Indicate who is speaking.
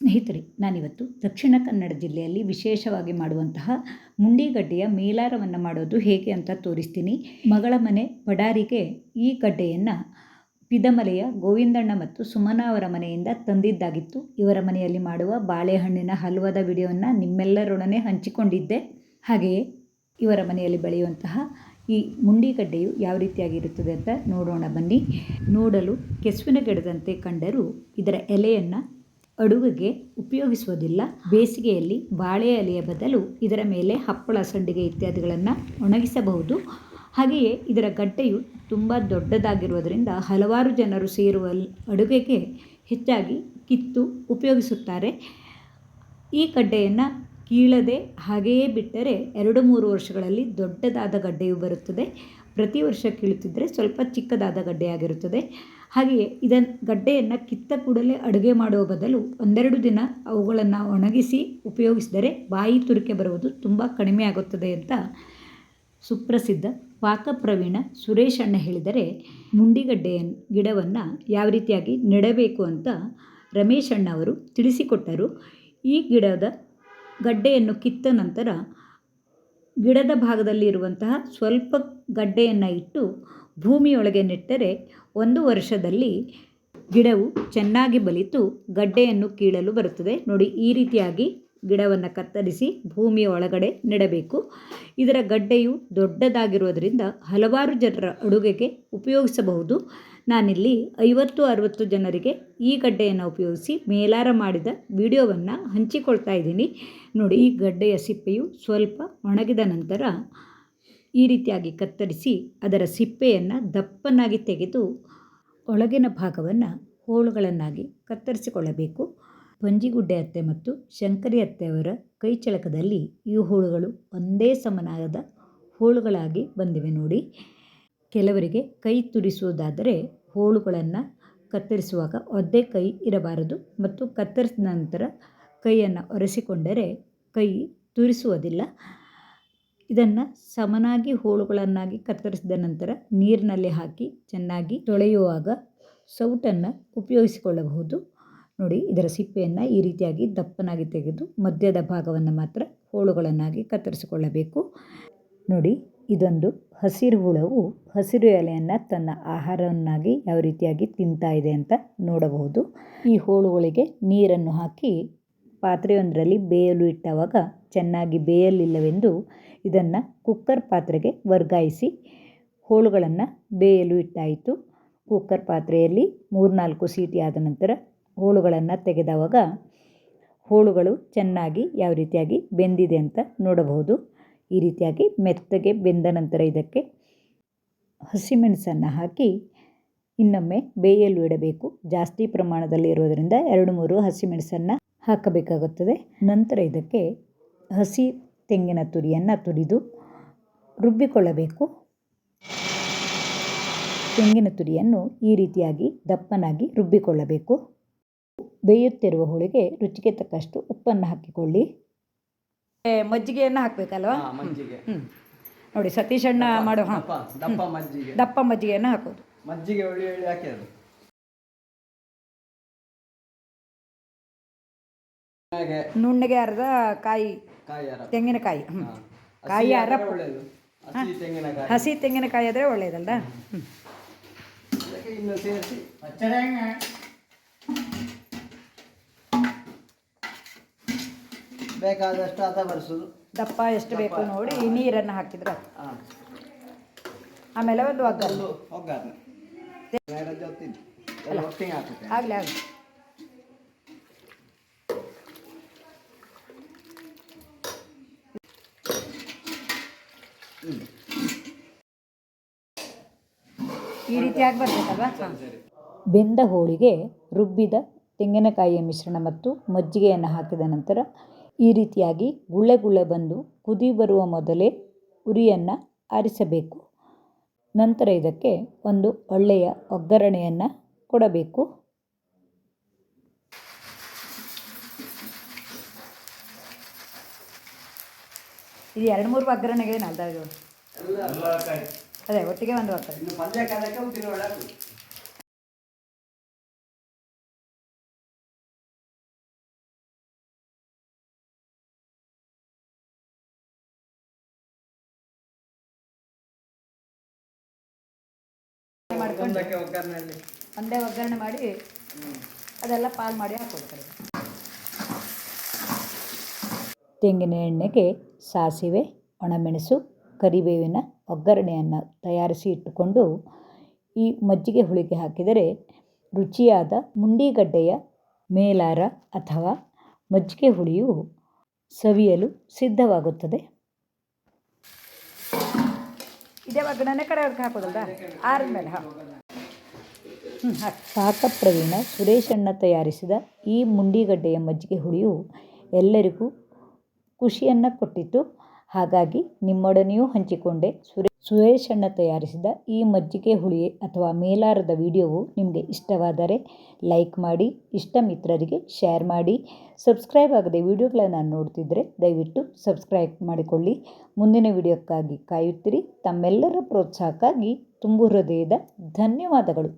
Speaker 1: ಸ್ನೇಹಿತರೆ, ನಾನಿವತ್ತು ದಕ್ಷಿಣ ಕನ್ನಡ ಜಿಲ್ಲೆಯಲ್ಲಿ ವಿಶೇಷವಾಗಿ ಮಾಡುವಂತಹ ಮುಂಡಿಗಡ್ಡೆಯ ಮೇಲಾರವನ್ನು ಮಾಡೋದು ಹೇಗೆ ಅಂತ ತೋರಿಸ್ತೀನಿ. ಮಗಳ ಮನೆ ಪಡಾರಿಗೆ ಈ ಗಡ್ಡೆಯನ್ನು ಪಿದಮಲೆಯ ಗೋವಿಂದಣ್ಣ ಮತ್ತು ಸುಮನ ಅವರ ಮನೆಯಿಂದ ತಂದಿದ್ದಾಗಿತ್ತು. ಇವರ ಮನೆಯಲ್ಲಿ ಮಾಡುವ ಬಾಳೆಹಣ್ಣಿನ ಹಲ್ವದ ವಿಡಿಯೋವನ್ನು ನಿಮ್ಮೆಲ್ಲರೊಡನೆ ಹಂಚಿಕೊಂಡಿದ್ದೆ. ಹಾಗೆಯೇ ಇವರ ಮನೆಯಲ್ಲಿ ಬೆಳೆಯುವಂತಹ ಈ ಮುಂಡಿಗಡ್ಡೆಯು ಯಾವ ರೀತಿಯಾಗಿರುತ್ತದೆ ಅಂತ ನೋಡೋಣ ಬನ್ನಿ. ನೋಡಲು ಕೆಸುವಿನ ಗಿಡದಂತೆ ಕಂಡರೂ ಇದರ ಎಲೆಯನ್ನು ಅಡುಗೆಗೆ ಉಪಯೋಗಿಸುವುದಿಲ್ಲ. ಬೇಸಿಗೆಯಲ್ಲಿ ಬಾಳೆ ಎಲೆಯ ಬದಲು ಇದರ ಮೇಲೆ ಹಪ್ಪಳ, ಸಂಡಿಗೆ ಇತ್ಯಾದಿಗಳನ್ನು ಒಣಗಿಸಬಹುದು. ಹಾಗೆಯೇ ಇದರ ಗಡ್ಡೆಯು ತುಂಬ ದೊಡ್ಡದಾಗಿರುವುದರಿಂದ ಹಲವಾರು ಜನರು ಸೇರುವ ಅಡುಗೆಗೆ ಹೆಚ್ಚಾಗಿ ಕಿತ್ತು ಉಪಯೋಗಿಸುತ್ತಾರೆ. ಈ ಗಡ್ಡೆಯನ್ನು ಕೀಳದೆ ಹಾಗೆಯೇ ಬಿಟ್ಟರೆ ಎರಡು ಮೂರು ವರ್ಷಗಳಲ್ಲಿ ದೊಡ್ಡದಾದ ಗಡ್ಡೆಯು ಬರುತ್ತದೆ. ಪ್ರತಿ ವರ್ಷ ಕೀಳುತ್ತಿದ್ದರೆ ಸ್ವಲ್ಪ ಚಿಕ್ಕದಾದ ಗಡ್ಡೆಯಾಗಿರುತ್ತದೆ. ಹಾಗೆಯೇ ಇದನ್ನು ಗಡ್ಡೆಯನ್ನು ಕಿತ್ತ ಕೂಡಲೇ ಅಡುಗೆ ಮಾಡುವ ಬದಲು ಒಂದೆರಡು ದಿನ ಅವುಗಳನ್ನು ಒಣಗಿಸಿ ಉಪಯೋಗಿಸಿದರೆ ಬಾಯಿ ತುರಿಕೆ ಬರುವುದು ತುಂಬ ಕಡಿಮೆ ಆಗುತ್ತದೆ ಅಂತ ಸುಪ್ರಸಿದ್ಧ ಪಾಕಪ್ರವೀಣ ಸುರೇಶ್ ಅಣ್ಣ ಹೇಳಿದರೆ ಮುಂಡಿಗಡ್ಡೆಯ ಗಿಡವನ್ನು ಯಾವ ರೀತಿಯಾಗಿ ನೆಡಬೇಕು ಅಂತ ರಮೇಶ್ ಅಣ್ಣ ಅವರು ತಿಳಿಸಿಕೊಟ್ಟರು. ಈ ಗಿಡದ ಗಡ್ಡೆಯನ್ನು ಕಿತ್ತ ನಂತರ ಗಿಡದ ಭಾಗದಲ್ಲಿ ಇರುವಂತಹ ಸ್ವಲ್ಪ ಗಡ್ಡೆಯನ್ನು ಇಟ್ಟು ಭೂಮಿಯೊಳಗೆ ನೆಟ್ಟರೆ ಒಂದು ವರ್ಷದಲ್ಲಿ ಗಿಡವು ಚೆನ್ನಾಗಿ ಬಲಿತು, ಗಡ್ಡೆಯನ್ನು ಕೀಳಲು ಬರುತ್ತದೆ. ನೋಡಿ, ಈ ರೀತಿಯಾಗಿ ಗಿಡವನ್ನು ಕತ್ತರಿಸಿ ಭೂಮಿಯ ಒಳಗಡೆ ನೆಡಬೇಕು. ಇದರ ಗಡ್ಡೆಯು ದೊಡ್ಡದಾಗಿರುವುದರಿಂದ ಹಲವಾರು ಜನರ ಅಡುಗೆಗೆ ಉಪಯೋಗಿಸಬಹುದು. ನಾನಿಲ್ಲಿ ಐವತ್ತು, ಅರವತ್ತು ಜನರಿಗೆ ಈ ಗಡ್ಡೆಯನ್ನು ಉಪಯೋಗಿಸಿ ಮೇಲಾರ ಮಾಡಿದ ವಿಡಿಯೋವನ್ನು ಹಂಚಿಕೊಳ್ತಾ ಇದ್ದೀನಿ. ನೋಡಿ, ಈ ಗಡ್ಡೆಯ ಸಿಪ್ಪೆಯು ಸ್ವಲ್ಪ ಒಣಗಿದ ನಂತರ ಈ ರೀತಿಯಾಗಿ ಕತ್ತರಿಸಿ ಅದರ ಸಿಪ್ಪೆಯನ್ನು ದಪ್ಪನಾಗಿ ತೆಗೆದು ಒಳಗಿನ ಭಾಗವನ್ನು ಹೋಳುಗಳನ್ನಾಗಿ ಕತ್ತರಿಸಿಕೊಳ್ಳಬೇಕು. ಪಂಜಿಗುಡ್ಡೆ ಅತ್ತೆ ಮತ್ತು ಶಂಕರಿ ಅತ್ತೆಯವರ ಕೈ ಚಳಕದಲ್ಲಿ ಈ ಹೋಳುಗಳು ಒಂದೇ ಸಮನಾದ ಹೋಳುಗಳಾಗಿ ಬಂದಿವೆ ನೋಡಿ. ಕೆಲವರಿಗೆ ಕೈ ತುರಿಸುವುದಾದರೆ ಹೋಳುಗಳನ್ನು ಕತ್ತರಿಸುವಾಗ ಒದ್ದೆ ಕೈ ಇರಬಾರದು ಮತ್ತು ಕತ್ತರಿಸಿದ ನಂತರ ಕೈಯನ್ನು ಒರೆಸಿಕೊಂಡರೆ ಕೈ ತುರಿಸುವುದಿಲ್ಲ. ಇದನ್ನು ಸಮನಾಗಿ ಹೋಳುಗಳನ್ನಾಗಿ ಕತ್ತರಿಸಿದ ನಂತರ ನೀರಿನಲ್ಲಿ ಹಾಕಿ ಚೆನ್ನಾಗಿ ತೊಳೆಯುವಾಗ ಸೌಟನ್ನು ಉಪಯೋಗಿಸಿಕೊಳ್ಳಬಹುದು. ನೋಡಿ, ಇದರ ಸಿಪ್ಪೆಯನ್ನು ಈ ರೀತಿಯಾಗಿ ದಪ್ಪನಾಗಿ ತೆಗೆದು ಮಧ್ಯದ ಭಾಗವನ್ನು ಮಾತ್ರ ಹೋಳುಗಳನ್ನಾಗಿ ಕತ್ತರಿಸಿಕೊಳ್ಳಬೇಕು. ನೋಡಿ, ಇದೊಂದು ಹಸಿರು ಹುಳವು ಹಸಿರು ಎಲೆಯನ್ನು ತನ್ನ ಆಹಾರವನ್ನಾಗಿ ಯಾವ ರೀತಿಯಾಗಿ ತಿಂತಾ ಇದೆ ಅಂತ ನೋಡಬಹುದು. ಈ ಹೋಳುಗಳಿಗೆ ನೀರನ್ನು ಹಾಕಿ ಪಾತ್ರೆಯೊಂದರಲ್ಲಿ ಬೇಯಲು ಇಟ್ಟವಾಗ ಚೆನ್ನಾಗಿ ಬೇಯಲಿಲ್ಲವೆಂದು ಇದನ್ನು ಕುಕ್ಕರ್ ಪಾತ್ರೆಗೆ ವರ್ಗಾಯಿಸಿ ಹೋಳುಗಳನ್ನು ಬೇಯಲು ಇಟ್ಟಾಯಿತು. ಕುಕ್ಕರ್ ಪಾತ್ರೆಯಲ್ಲಿ ಮೂರ್ನಾಲ್ಕು ಸೀಟಿ ಆದ ನಂತರ ಹೋಳುಗಳನ್ನು ತೆಗೆದವಾಗ ಹೋಳುಗಳು ಚೆನ್ನಾಗಿ ಯಾವ ರೀತಿಯಾಗಿ ಬೆಂದಿದೆ ಅಂತ ನೋಡಬಹುದು. ಈ ರೀತಿಯಾಗಿ ಮೆತ್ತಗೆ ಬೆಂದ ನಂತರ ಇದಕ್ಕೆ ಹಸಿಮೆಣಸನ್ನು ಹಾಕಿ ಇನ್ನೊಮ್ಮೆ ಬೇಯಲು ಇಡಬೇಕು. ಜಾಸ್ತಿ ಪ್ರಮಾಣದಲ್ಲಿ ಇರೋದರಿಂದ ಎರಡು ಮೂರು ಹಸಿಮೆಣಸನ್ನು ಹಾಕಬೇಕಾಗುತ್ತದೆ. ನಂತರ ಇದಕ್ಕೆ ಹಸಿ ತೆಂಗಿನ ತುರಿಯನ್ನು ತುರಿದು ರುಬ್ಬಿಕೊಳ್ಳಬೇಕು. ತೆಂಗಿನ ತುರಿಯನ್ನು ಈ ರೀತಿಯಾಗಿ ದಪ್ಪನಾಗಿ ರುಬ್ಬಿಕೊಳ್ಳಬೇಕು. ಬೇಯುತ್ತಿರುವ ಹೋಳಿಗೆ ರುಚಿಗೆ ತಕ್ಕಷ್ಟು ಉಪ್ಪನ್ನು ಹಾಕಿಕೊಳ್ಳಿ. ಮಜ್ಜಿಗೆಯನ್ನು ಹಾಕಬೇಕಲ್ವಾ?
Speaker 2: ಮಜ್ಜಿಗೆ.
Speaker 1: ಹ್ಞೂ ನೋಡಿ ಸತೀಶ್ ಅಣ್ಣ ಮಾಡೋ ಹಾಂ.
Speaker 2: ದಪ್ಪ ದಪ್ಪ ಮಜ್ಜಿಗೆ.
Speaker 1: ದಪ್ಪ ಮಜ್ಜಿಗೆಯನ್ನು ಹಾಕೋದು.
Speaker 2: ಮಜ್ಜಿಗೆ ಒಳ್ಳೆ ಹಾಕಿರೋದು
Speaker 1: ನುಣ್ಣಗೆ ಅರ್ಧ ಕಾಯಿ ತೆಂಗಿನಕಾಯಿ. ಹ್ಞೂ ಕಾಯಿ
Speaker 2: ಹಸಿ
Speaker 1: ಅರ
Speaker 2: ಆದರೆ ಒಳ್ಳೆಯದು ಹಸಿ ತೆಂಗಿನಕಾಯಿ.
Speaker 1: ಆದರೆ ಒಳ್ಳೆಯದಲ್ಲ ಹ್ಞೂ
Speaker 2: ಇನ್ನು ಸೇರಿಸಿ. ಬೇಕಾದಷ್ಟು ಅದ ಬಡಿಸೋದು
Speaker 1: ದಪ್ಪ ಎಷ್ಟು ಬೇಕು ನೋಡಿ ನೀರನ್ನು ಹಾಕಿದ್ರೆ. ಆಮೇಲೆ ಒಂದು ಒಗ್ಗರಣೆ.
Speaker 2: ಒಗ್ಗರಣೆ.
Speaker 1: ಆಗಲಿ ಆಗಲಿ. ಈ ರೀತಿಯಾಗಿ ಬೆಂದ ಹೋಳಿಗೆ ರುಬ್ಬಿದ ತೆಂಗಿನಕಾಯಿಯ ಮಿಶ್ರಣ ಮತ್ತು ಮಜ್ಜಿಗೆಯನ್ನು ಹಾಕಿದ ನಂತರ ಈ ರೀತಿಯಾಗಿ ಗುಳ್ಳೆ ಗುಳ್ಳೆ ಬಂದು ಕುದಿ ಬರುವ ಮೊದಲೇ ಉರಿಯನ್ನು ಆರಿಸಬೇಕು. ನಂತರ ಇದಕ್ಕೆ ಒಂದು ಒಳ್ಳೆಯ ಒಗ್ಗರಣೆಯನ್ನು ಕೊಡಬೇಕು. ಇದು ಎರಡು ಮೂರು ಒಗ್ಗರಣೆಗೆ ನಲ್ದಾಗು ಅದೇ ಒಟ್ಟಿಗೆ ಒಂದು
Speaker 2: ಬರ್ತದೆ
Speaker 1: ಒಂದೇ ಒಗ್ಗರಣೆ ಮಾಡಿ ಅದೆಲ್ಲ ಪಾಲ್ ಮಾಡಿ ಹಾಕೊಡ್ತಾರೆ. ತೆಂಗಿನ ಎಣ್ಣೆಗೆ ಸಾಸಿವೆ ಒಣಮೆಣಸು ಕರಿಬೇವಿನ ಒಗ್ಗರಣೆಯನ್ನು ತಯಾರಿಸಿ ಇಟ್ಟುಕೊಂಡು ಈ ಮಜ್ಜಿಗೆ ಹುಳಿಗೆ ಹಾಕಿದರೆ ರುಚಿಯಾದ ಮುಂಡಿಗಡ್ಡೆಯ ಮೇಲಾರ ಅಥವಾ ಮಜ್ಜಿಗೆ ಹುಳಿಯು ಸವಿಯಲು ಸಿದ್ಧವಾಗುತ್ತದೆ. ಇದೇ ಒಗ್ಗರಣೆ ಕಡೆ ಹಾಕೋದಲ್ಲ ಪಾಕಪ್ರವೀಣ ಸುರೇಶಣ್ಣ ತಯಾರಿಸಿದ ಈ ಮುಂಡಿಗಡ್ಡೆಯ ಮಜ್ಜಿಗೆ ಹುಳಿಯು ಎಲ್ಲರಿಗೂ ಖುಷಿಯನ್ನು ಕೊಟ್ಟಿತು ಹಾಗಾಗಿ ನಿಮ್ಮೊಡನೆಯೂ ಹಂಚಿಕೊಂಡೆ. ಸುರೇ ಸುರೇಶಣ್ಣ ತಯಾರಿಸಿದ ಈ ಮಜ್ಜಿಗೆ ಹುಳಿ ಅಥವಾ ಮೇಲಾರದ ವಿಡಿಯೋವು ನಿಮಗೆ ಇಷ್ಟವಾದರೆ ಲೈಕ್ ಮಾಡಿ ಇಷ್ಟ ಮಿತ್ರರಿಗೆ ಶೇರ್ ಮಾಡಿ. ಸಬ್ಸ್ಕ್ರೈಬ್ ಆಗದೆ ವಿಡಿಯೋಗಳನ್ನು ನೋಡ್ತಿದ್ದರೆ ದಯವಿಟ್ಟು ಸಬ್ಸ್ಕ್ರೈಬ್ ಮಾಡಿಕೊಳ್ಳಿ. ಮುಂದಿನ ವಿಡಿಯೋಕ್ಕಾಗಿ ಕಾಯುತ್ತಿರಿ. ತಮ್ಮೆಲ್ಲರ ಪ್ರೋತ್ಸಾಹಕ್ಕಾಗಿ ತುಂಬು ಹೃದಯದ ಧನ್ಯವಾದಗಳು.